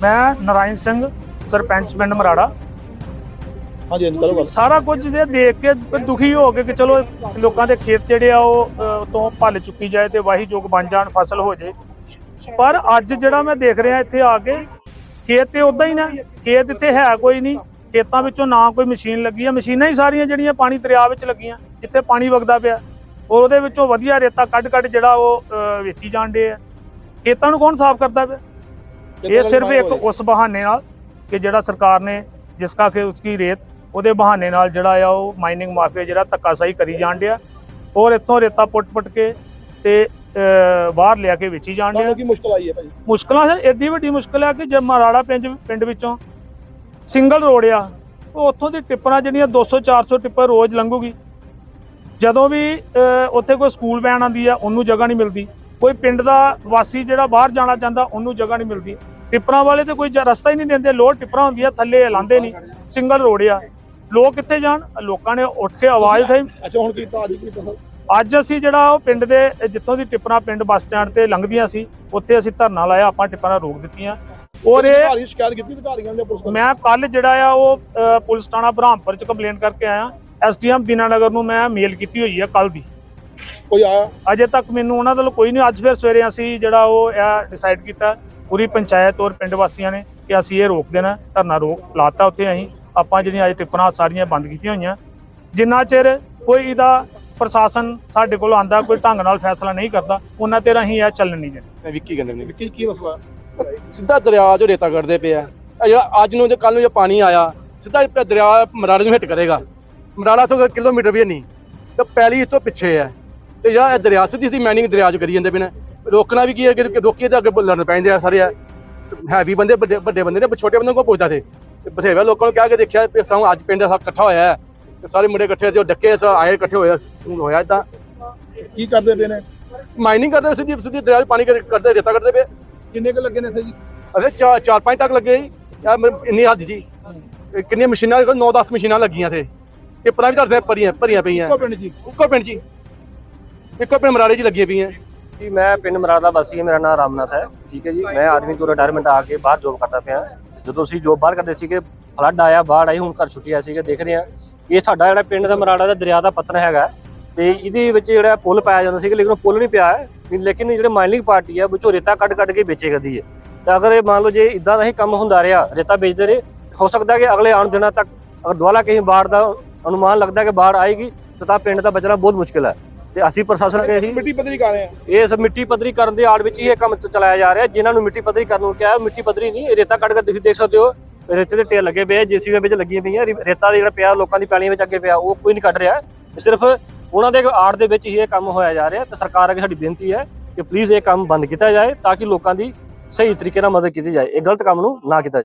ਮੈਂ ਨਰਾਇਣ ਸਿੰਘ ਸਰਪੰਚ ਪਿੰਡ ਮਰਾੜਾ। ਹਾਂਜੀ ਹਾਂਜੀ ਕਰੋ ਸਾਰਾ ਕੁਝ ਦੇ ਦੇਖ ਕੇ ਦੁਖੀ ਹੋ ਕੇ ਕਿ ਚਲੋ ਲੋਕਾਂ ਦੇ ਖੇਤ ਜਿਹੜੇ ਆ ਉਹ ਅ, ਤੋਂ ਭੱਲ ਚੁੱਕੀ ਜਾਏ ਤੇ ਵਾਹੀ ਯੋਗ ਬਣ ਜਾਣ ਫਸਲ ਹੋ ਜੇ। ਪਰ ਅੱਜ ਜਿਹੜਾ ਮੈਂ ਦੇਖ ਰਿਹਾ ਇੱਥੇ ਆ ਕੇ ਖੇਤ ਤੇ ਉਦਾਂ ਹੀ ਨਾ ਖੇਤ ਇੱਥੇ ਹੈ ਕੋਈ ਨਹੀਂ। ਖੇਤਾਂ ਵਿੱਚੋਂ ਨਾ ਕੋਈ ਮਸ਼ੀਨ ਲੱਗੀ ਆ। ਮਸ਼ੀਨਾਂ ਹੀ ਸਾਰੀਆਂ ਜਿਹੜੀਆਂ ਪਾਣੀ ਦਰਿਆ ਵਿੱਚ ਲੱਗੀਆਂ ਜਿੱਥੇ ਪਾਣੀ ਵਗਦਾ ਪਿਆ। ਔਰ ਉਹਦੇ ਵਿੱਚੋਂ ਵਧੀਆ ਰੇਤਾ ਕੱਢ ਕੱਢ ਜਿਹੜਾ ਉਹ ਅ, ਵੇਚੀ ਜਾਂਦੇ ਆ। ਖੇਤਾਂ ਨੂੰ ਕੌਣ ਸਾਫ਼ ਕਰਦਾ ਪਿਆ? ਇਹ ਸਿਰਫ ਇੱਕ ਉਸ ਬਹਾਨੇ ਨਾਲ ਕਿ ਜਿਹੜਾ ਸਰਕਾਰ ਨੇ ਜਿਸ ਕਾ ਕਿ ਉਸकी ਰੇਤ ਉਹਦੇ ਬਹਾਨੇ ਨਾਲ ਜਿਹੜਾ ਆ ਉਹ ਮਾਈਨਿੰਗ ਮਾਫੀਆ ਜਿਹੜਾ ਧੱਕਾਸ਼ਾਹੀ ਕਰੀ ਜਾਣ ਡਿਆ। ਔਰ ਇੱਥੋਂ ਰੇਤਾ ਪੁੱਟ-ਪੁੱਟ ਕੇ ਤੇ ਬਾਹਰ ਲਿਆ ਕੇ ਵੇਚੀ ਜਾਣ ਡਿਆ। ਕੀ ਮੁਸ਼ਕਲ ਆਈ ਹੈ ਭਾਜੀ ਮੁਸ਼ਕਲਾਂ ਸਰ ਏਡੀ ਵੱਡੀ ਮੁਸ਼ਕਲ ਹੈ ਕਿ ਜੇ ਮਰਾੜਾ ਪਿੰਡ ਪਿੰਡ ਵਿੱਚੋਂ ਸਿੰਗਲ ਰੋਡ ਆ ਉਹ ਉੱਥੋਂ ਦੀ ਟਿੱਪਰਾਂ ਜਿਹੜੀਆਂ 200 400 ਟਿੱਪਰ ਰੋਜ਼ ਲੰਘੂਗੀ। ਜਦੋਂ ਵੀ ਉੱਥੇ ਕੋਈ ਸਕੂਲ ਵੈਨ ਆਂਦੀ ਆ ਉਹਨੂੰ ਜਗ੍ਹਾ ਨਹੀਂ ਮਿਲਦੀ। ਕੋਈ ਪਿੰਡ ਦਾ ਵਾਸੀ ਜਿਹੜਾ ਬਾਹਰ ਜਾਣਾ ਚਾਹੁੰਦਾ ਉਹਨੂੰ ਜਗ੍ਹਾ ਨਹੀਂ ਮਿਲਦੀ। ਟਿੱਪਰਾਂ ਵਾਲੇ ਤੇ ਕੋਈ ਰਸਤਾ ਹੀ ਨਹੀਂ ਦਿੰਦੇ ਲੋਡ ਟਿੱਪਰਾਂ ਹੁੰਦੀਆਂ ਥੱਲੇ ਲਾਉਂਦੇ ਨਹੀਂ ਸਿੰਗਲ ਰੋਡ ਆ। ਲੋਕ ਕਿੱਥੇ ਜਾਣ? ਲੋਕਾਂ ਨੇ ਉੱਠ ਕੇ ਆਵਾਜ਼ ਉਠਾਈ। ਅੱਛਾ ਹੁਣ ਕੀਤਾ ਅੱਜ ਕੀਤਾ ਅੱਜ ਅਸੀਂ ਜਿਹੜਾ ਉਹ ਪਿੰਡ ਦੇ ਜਿੱਥੋਂ ਦੀ ਟਿੱਪਰਾਂ ਪਿੰਡ ਬੱਸ ਸਟੈਂਡ ਤੇ ਲੰਘਦੀਆਂ ਸੀ ਉੱਥੇ ਅਸੀਂ ਧਰਨਾ ਲਾਇਆ ਆਪਾਂ ਟਿੱਪਰਾਂ ਰੋਕ ਦਿੱਤੀਆਂ। ਔਰ ਇਹ ਸ਼ਿਕਾਇਤ ਕੀਤੀ ਅਧਿਕਾਰੀਆਂ ਨੇ ਪੁਲਿਸ ਮੈਂ ਕੱਲ ਜਿਹੜਾ ਆ ਉਹ ਪੁਲਿਸ ਥਾਣਾ ਬ੍ਰਹਮਪੁਰ ਚ ਕੰਪਲੇਂਟ ਕਰਕੇ ਆਇਆ। ਐਸਡੀਐਮ ਦੀਨਾਨਗਰ ਨੂੰ ਮੈਂ ਮੇਲ ਕੀਤੀ ਹੋਈ ਹੈ ਕੱਲ ਦੀ। ਕੋਈ ਆਇਆ? ਅਜੇ ਤੱਕ ਮੈਨੂੰ ਉਹਨਾਂ ਵੱਲੋਂ ਕੋਈ ਨਹੀਂ ਅੱਜ ਫਿਰ ਸਵੇਰੇ ਅਸੀਂ ਜਿਹੜਾ ਉਹ ਇਹ ਡਿਸਾਈਡ ਕੀਤਾ ਪੂਰੀ ਪੰਚਾਇਤ ਔਰ ਪਿੰਡ ਵਾਸੀਆਂ ਨੇ ਕਿ ਅਸੀਂ ਇਹ ਰੋਕ ਦੇਣਾ ਧਰਨਾ ਰੋਕ ਲਾਤਾ ਉੱਥੇ ਅਸੀਂ। ਆਪਾਂ ਜਿਹੜੀਆਂ ਅੱਜ ਟਿੱਪਰਾਂ ਸਾਰੀਆਂ ਬੰਦ ਕੀਤੀਆਂ ਹੋਈਆਂ। ਜਿੰਨਾ ਚਿਰ ਕੋਈ ਇਹਦਾ ਪ੍ਰਸ਼ਾਸਨ ਸਾਡੇ ਕੋਲ ਆਂਦਾ ਕੋਈ ਢੰਗ ਨਾਲ ਫੈਸਲਾ ਨਹੀਂ ਕਰਦਾ ਉਹਨਾਂ ਤੇ ਅਸੀਂ ਇਹ ਚੱਲਣ ਨਹੀਂ ਦੇਣਾ। ਮੈਂ ਵਿੱਕੀ ਕਹਿੰਦੇ ਨੇ ਕੀ ਕੀ ਮਸਲਾ? ਸਿੱਧਾ ਦਰਿਆ 'ਚੋਂ ਰੇਤਾ ਕੱਢਦੇ ਪਏ ਆ ਇਹ ਜਿਹੜਾ ਅੱਜ ਨੂੰ ਤੇ ਕੱਲ ਨੂੰ ਜੇ ਪਾਣੀ ਆਇਆ ਸਿੱਧਾ ਇਹ ਦਰਿਆ ਮਰਾੜੇ ਨੂੰ ਹਿੱਟ ਕਰੇਗਾ। ਮਰਾੜਾ ਤੋਂ ਕਿਲੋਮੀਟਰ ਵੀ ਨਹੀਂ ਤੇ ਪੈਲੀ ਇਸ ਤੋਂ ਪਿੱਛੇ ਹੈ। ਤੇ ਜਿਹੜਾ ਇਹ ਦਰਿਆ ਸਿੱਧੀ ਸਿੱਧੀ ਮਾਈਨਿੰਗ ਦਰਿਆ 'ਚ ਕਰੀ ਜਾਂਦੇ ਪਏ ਨੇ। ਰੋਕਣਾ ਵੀ ਕੀ ਹੈ ਕਿ ਰੋਕੀਏ ਤਾਂ ਅੱਗੇ ਲੜਨ ਪੈਂਦੇ ਆ ਸਾਰੇ ਹੈਵੀ ਬੰਦੇ ਵੱਡੇ ਵੱਡੇ ਬੰਦੇ ਨੇ ਛੋਟੇ ਬੰਦੇ ਕੋਲ ਪੁੱਛਦਾ ਤੇ ਤੇ ਬਥੇਰੇ ਲੋਕਾਂ ਨੂੰ ਕਹਿ ਕੇ ਦੇਖਿਆ ਵੀ ਸਾਂ ਅੱਜ ਪਿੰਡ ਸਭ ਇਕੱਠਾ ਹੋਇਆ ਹੈ। ਤੇ ਸਾਰੇ ਮੁੰਡੇ ਇਕੱਠੇ ਉਹ ਡੱਕੇ ਸਭ ਆਏ ਇਕੱਠੇ ਹੋਇਆ ਹੋਇਆ ਤਾਂ ਕੀ ਕਰਦੇ ਪਏ ਨੇ? ਮਾਈਨਿੰਗ ਕਰਦੇ ਸਿੱਧੀ ਸਿੱਧੀ ਦਰਿਆ 'ਚ ਪਾਣੀ ਕੱਢਦੇ ਰੇਤਾ ਕੱਢਦੇ ਪਏ। ਕਿੰਨੇ ਕੁ ਲੱਗੇ ਨੇ ਸੇ ਜੀ? ਚਾਰ ਚਾਰ ਪੰਜ ਟੱਕ ਲੱਗੇ ਜੀ। ਇੰਨੀ ਹੱਦ ਜੀ। ਕਿੰਨੀਆਂ ਮਸ਼ੀਨਾਂ ਦੇਖੋ 9-10 ਮਸ਼ੀਨਾਂ ਲੱਗੀਆਂ ਤੇ ਟਿੱਪਰਾਂ ਵੀ ਤੁਹਾਡੇ ਭਰੀਆਂ ਭਰੀਆਂ ਪਈਆਂ। ਇੱਕੋ ਪਿੰਡ ਜੀ। ਇੱਕੋ ਪਿੰਡ ਜੀ। ਇੱਕੋ ਪਿੰਡ ਮਰਾੜੇ 'ਚ ਲੱਗੀਆਂ ਪਈਆਂ ਜੀ, ਮੈਂ ਪਿੰਡ ਮਰਾਦਾ ਦਾ ਵਾਸੀ ਹਾਂ, ਮੇਰਾ ਨਾਮ ਰਾਮਨਾਥ ਹੈ। ਠੀਕ ਹੈ ਜੀ, ਮੈਂ ਆਰਮੀ ਤੋਂ ਰਿਟਾਇਰਮੈਂਟ ਆ ਕੇ ਬਾਹਰ ਜੋਬ ਕਰਦਾ ਪਿਆ। ਜਦੋਂ ਅਸੀਂ ਜੋਬ ਬਾਹਰ ਕਰਦੇ ਸੀਗੇ ਫਲੱਡ ਆਇਆ, ਬਾੜ ਆਈ, ਹੁਣ ਘਰ ਛੁੱਟੀ ਆ ਸੀਗੇ, ਦੇਖ ਰਹੇ ਆ ਇਹ ਸਾਡਾ ਜਿਹੜਾ ਪਿੰਡ ਦਾ ਮਰਾੜਾ ਦਾ ਦਰਿਆ ਦਾ ਪੱਤਨ ਹੈਗਾ ਤੇ ਇਹਦੇ ਵਿੱਚ ਜਿਹੜਾ ਪੁਲ ਪਾਇਆ ਜਾਂਦਾ ਸੀਗਾ, ਲੇਕਿਨ ਉਹ ਪੁਲ ਨਹੀਂ ਪਿਆ ਲੇਕਿਨ ਜਿਹੜੇ ਮਾਈਨਿੰਗ ਪਾਰਟੀ ਹੈ ਵਿੱਚੋਂ ਰੇਤਾ ਕੱਢ ਕੱਢ ਕੇ ਵੇਚੇ ਕਰਦੀ ਹੈ। ਤਾਂ ਅਗਰ ਇਹ ਮੰਨ ਲਓ ਜੇ ਇਦਾਂ ਦਾ ਹੀ ਕੰਮ ਹੁੰਦਾ ਰਿਹਾ, ਰੇਤਾ ਵੇਚਦੇ ਰਹੇ, ਹੋ ਸਕਦਾ ਕਿ ਅਗਲੇ ਆਉਣ ਦਿਨਾਂ ਤੱਕ ਅਗਰ ਦੁਆਲਾ ਕਹੀਂ ਬਾੜ ਦਾ ਅਨੁਮਾਨ ਲੱਗਦਾ ਕਿ ਬਾੜ ਆਏਗੀ, ਤਾਂ ਤਾਂ ਪਿੰਡ ਦਾ ਬਚਣਾ ਬਹੁਤ ਮੁਸ਼ਕਿਲ ਹੈ। ਤੇ ਅਸੀਂ ਪ੍ਰਸ਼ਾਸਨ ਅੱਗੇ ਇਹੀ ਮਿੱਟੀ ਪੱਧਰੀ ਕਰ ਰਹੇ ਆ ਇਹ ਸਭ ਮਿੱਟੀ ਪੱਧਰੀ ਕਰਨ ਦੇ ਆੜ ਵਿੱਚ ਹੀ ਇਹ ਕੰਮ ਚ- ਚਲਾਇਆ ਜਾ ਰਿਹਾ। ਜਿਨ੍ਹਾਂ ਨੂੰ ਮਿੱਟੀ ਪੱਧਰੀ ਕਰਨ ਨੂੰ ਕਿਹਾ ਮਿੱਟੀ ਪੱਧਰੀ ਨਹੀਂ ਰੇਤਾ ਕੱਢ ਕੇ ਤੁਸੀਂ ਦੇਖ ਸਕਦੇ ਹੋ ਰੇਤੇ ਦੇ ਢੇਰ ਲੱਗੇ ਪਏ ਜੀਸੀਬੀ ਵਿੱਚ ਲੱਗੀਆਂ ਪਈਆਂ ਰੇਤਾ ਦੇ ਜਿਹੜਾ ਪਿਆ ਲੋਕਾਂ ਦੀ ਪੈਲੀਆਂ ਵਿੱਚ ਅੱਗੇ ਪਿਆ ਉਹ ਕੋਈ ਨਹੀਂ ਕੱਢ ਰਿਹਾ। ਸਿਰਫ ਉਹਨਾਂ ਦੇ ਆੜ ਦੇ ਵਿੱਚ ਹੀ ਇਹ ਕੰਮ ਹੋਇਆ ਜਾ ਰਿਹਾ। ਤੇ ਸਰਕਾਰ ਅੱਗੇ ਸਾਡੀ ਬੇਨਤੀ ਹੈ ਕਿ ਪਲੀਜ਼ ਇਹ ਕੰਮ ਬੰਦ ਕੀਤਾ ਜਾਏ ਤਾਂ ਕਿ ਲੋਕਾਂ ਦੀ ਸਹੀ ਤਰੀਕੇ ਨਾਲ ਮਦਦ ਕੀਤੀ ਜਾਏ। ਇਹ ਗਲਤ ਕੰਮ ਨੂੰ ਨਾ ਕੀਤਾ